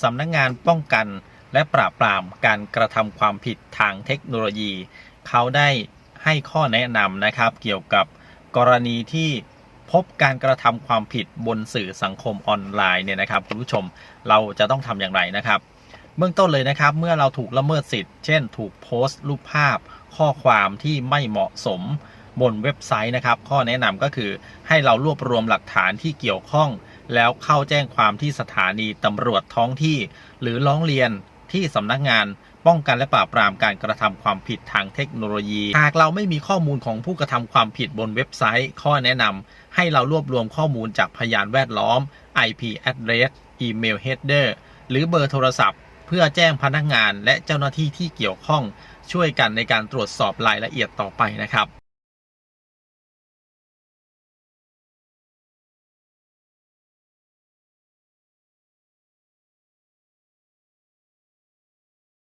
สำนักงงานป้องกันและปราบปรามการกระทำความผิดทางเทคโนโลยี เขาได้ให้ข้อแนะนำนะครับ เกี่ยวกับกรณีที่พบการกระทำความผิดบนสื่อสังคมออนไลน์เนี่ยนะครับคุณผู้ชมเราจะต้องทำอย่างไรนะครับ เบื้องต้นเลยนะครับ เมื่อเราถูกละเมิดสิทธิ์ เช่น ถูกโพสต์ รูปภาพ ข้อความที่ไม่เหมาะสมบนเว็บไซต์นะครับ ข้อแนะนำก็คือให้เรารวบรวมหลักฐานที่เกี่ยวข้อง แล้วเข้าแจ้งความที่สถานีตำรวจท้องที่ หรือร้องเรียนที่สำนักงานป้องกันและปราบปรามการกระทำความผิดทางเทคโนโลยี หากเราไม่มีข้อมูลของผู้กระทำความผิดบนเว็บไซต์ ข้อแนะนำให้เรารวบรวมข้อมูลจากพยานแวดล้อม IP address อีเมล header หรือเบอร์โทรศัพท์ เพื่อแจ้งพนักงานและเจ้าหน้าที่ที่เกี่ยวข้อง ช่วยกันในการตรวจสอบรายละเอียดต่อไปนะครับ